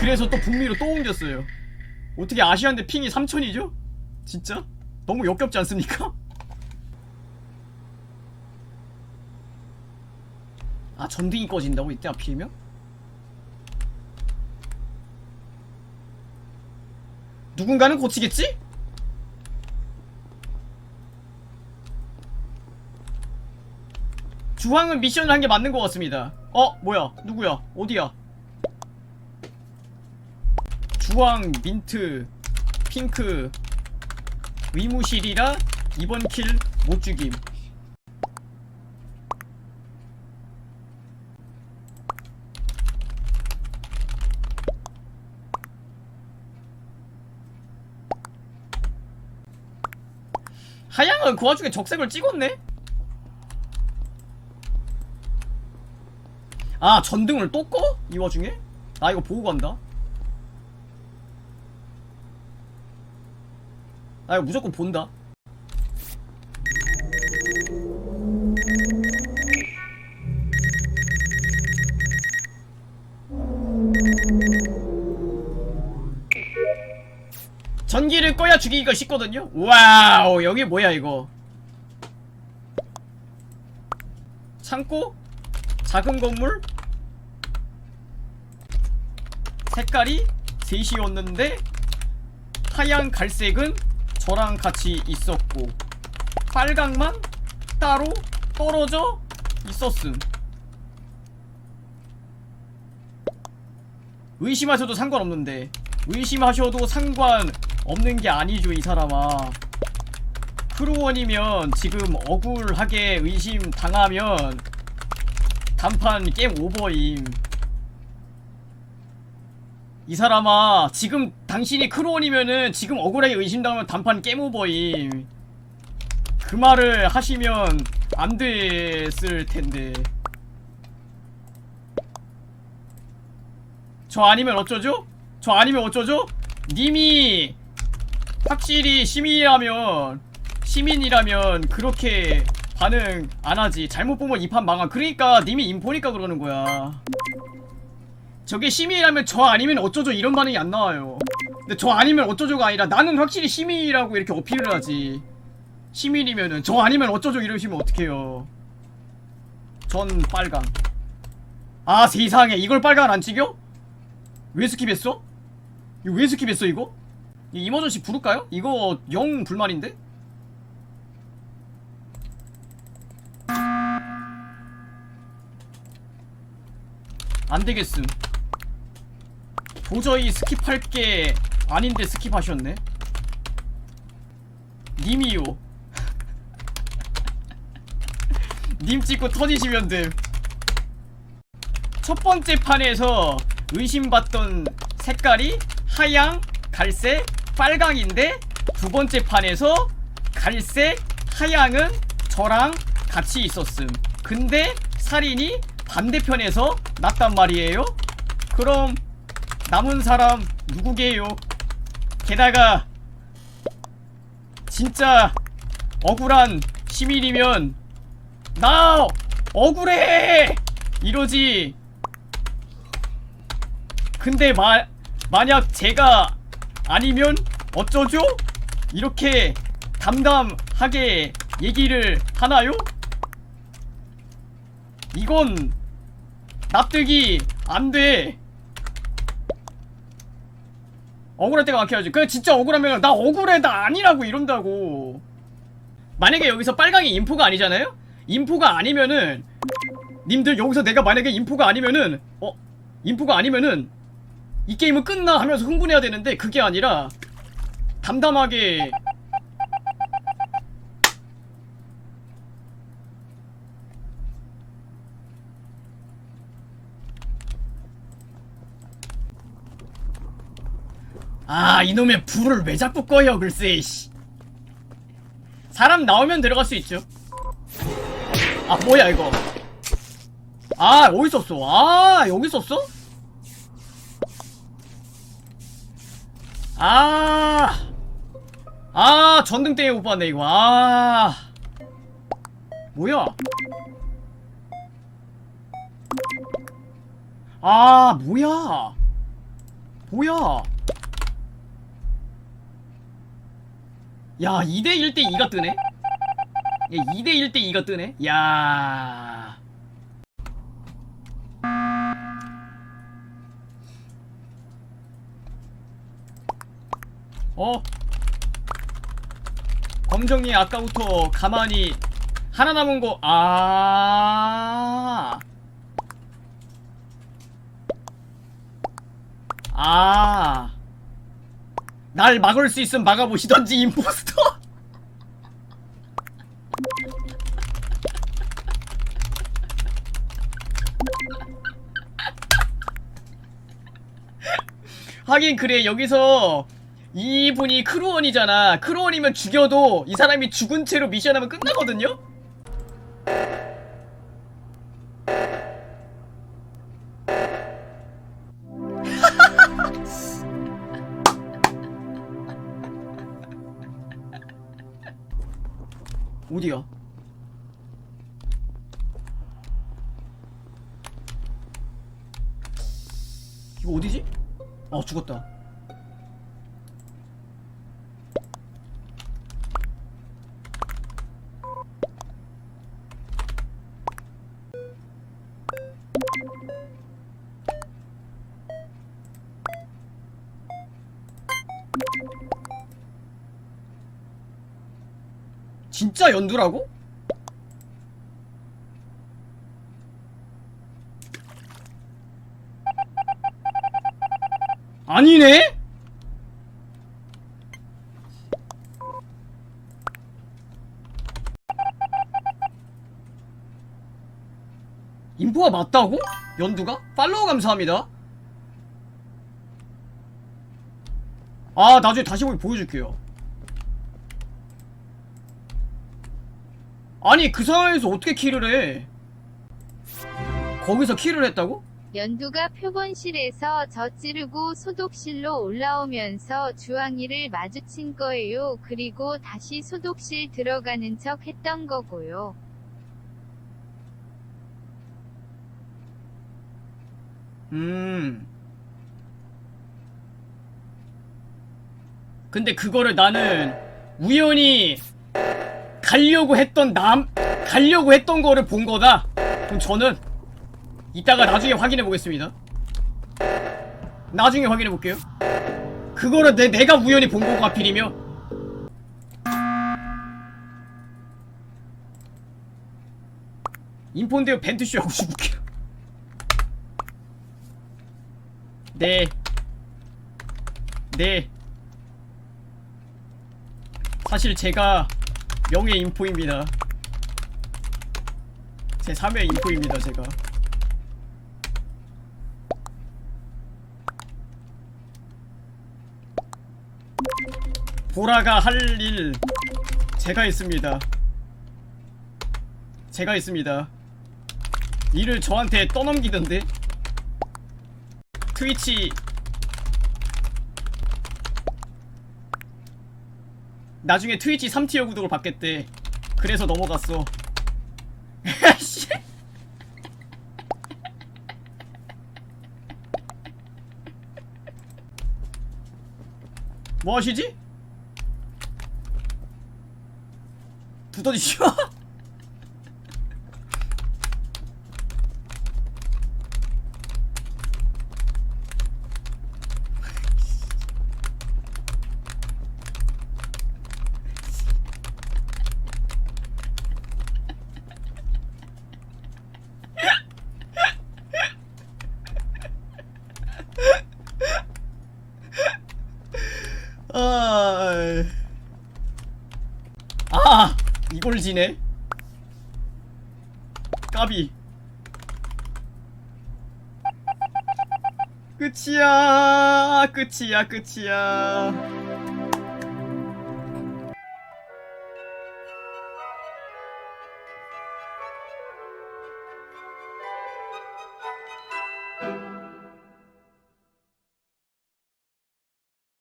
그래서 또 북미로 또 옮겼어요 어떻게 아시아인데 핑이 3000이죠? 진짜? 너무 역겹지 않습니까? 아 전등이 꺼진다고 이때 하필이면? 누군가는 고치겠지? 주황은 미션을 한 게 맞는 것 같습니다 어? 뭐야 누구야 어디야 주황 민트 핑크 의무실이라 이번 킬 못 죽임 하양은 그 와중에 적색을 찍었네? 아 전등을 또 꺼? 이 와중에? 나 이거 보고 간다 나 이거 무조건 본다 전기를 꺼야 죽이기가 쉽거든요 와우 여기 뭐야 이거 창고? 작은 건물? 색깔이 셋이었는데 하양 갈색은 저랑 같이 있었고 빨강만 따로 떨어져 있었음. 의심하셔도 상관없는데 의심하셔도 상관없는 게 아니죠 이 사람아. 크루원이면 지금 억울하게 의심 당하면 단판 게임 오버임 이 사람아 지금 당신이 크루원이면은 지금 억울하게 의심당하면 단판 게임 오버임. 그 말을 하시면 안 됐을 텐데. 저 아니면 어쩌죠? 저 아니면 어쩌죠? 님이 확실히 시민이라면 시민이라면 그렇게 반응 안 하지. 잘못 보면 이 판 망한 그러니까 님이 인포니까 그러는 거야 저게 시민이라면 저 아니면 어쩌죠 이런 반응이 안 나와요 근데 저 아니면 어쩌죠가 아니라 나는 확실히 시민이라고 이렇게 어필을 하지 시민이면은 저 아니면 어쩌죠 이러시면 어떡해요 전 빨강 아 세상에 이걸 빨강 안 찍여? 왜 스킵했어? 이거 왜 스킵했어 이거? 이 이머전시 부를까요? 이거 영 불만인데? 안되겠음 도저히 스킵할 게 아닌데 스킵하셨네 님이요 님 찍고 터지시면 됨 첫 번째 판에서 의심받던 색깔이 하양, 갈색, 빨강인데 두 번째 판에서 갈색, 하양은 저랑 같이 있었음. 근데 살인이 반대편에서 났단 말이에요? 그럼 남은 사람 누구게요? 게다가 진짜 억울한 시민이면 나 억울해! 이러지 근데 마, 만약 제가 아니면 어쩌죠? 이렇게 담담하게 얘기를 하나요? 이건 납득이 안 돼. 억울할 때가 많게하지. 그 진짜 억울하면 나 억울해 나 아니라고 이런다고. 만약에 여기서 빨강이 인포가 아니잖아요? 인포가 아니면은 님들 여기서 내가 만약에 인포가 아니면은 어 인포가 아니면은 이 게임은 끝나 하면서 흥분해야 되는데 그게 아니라 담담하게 아 이놈의 불을 왜 자꾸 꺼요 글쎄 씨 사람 나오면 들어갈 수 있죠 아 뭐야 이거 아 어디 있었어 아 여기 있었어? 아, 아, 전등 때문에 못 봤네, 이거. 아, 뭐야? 아, 뭐야? 뭐야? 야, 2대 1 대 2가 뜨네? 야, 2대 1 대 2가 뜨네? 야. 어? 검정이 아까부터 가만히 하나 남은 거, 아. 아. 날 막을 수 있으면 막아보시던지, 임포스터. 하긴 그래 여기서 이분이 크루원이잖아 크루원이면 죽여도 이 사람이 죽은 채로 미션하면 끝나거든요? 어디야? 이거 어디지? 아 죽었다 진짜 연두라고? 아니네? 인포가 맞다고? 연두가? 팔로우 감사합니다 아 나중에 다시 보기 보여줄게요 아니 그 상황에서 어떻게 킬을 해 거기서 킬을 했다고? 연두가 표본실에서 저 찌르고 소독실로 올라오면서 주황이를 마주친 거예요. 그리고 다시 소독실 들어가는 척 했던 거고요. 음. 근데 그거를 나는 우연히 가려고 했던 남 가려고 했던 거를 본 거다. 그럼 저는 이따가 나중에 확인해 보겠습니다. 나중에 확인해 볼게요. 그거를 내 내가 우연히 본 거가 하필이며 인폰데요 벤트쇼 하고 싶을게요. 네. 네. 사실 제가 명예 인포입니다. 제 3회 인포입니다, 제가. 보라가 할 일 제가 했습니다. 제가 했습니다. 일을 저한테 떠넘기던데? 트위치 나중에 트위치 3티어 구독을 받겠대 그래서 넘어갔어 씨. 뭐 하시지? 두더지 쉬워? 아 이걸 지네. 까비. 끝이야. 끝이야 끝이야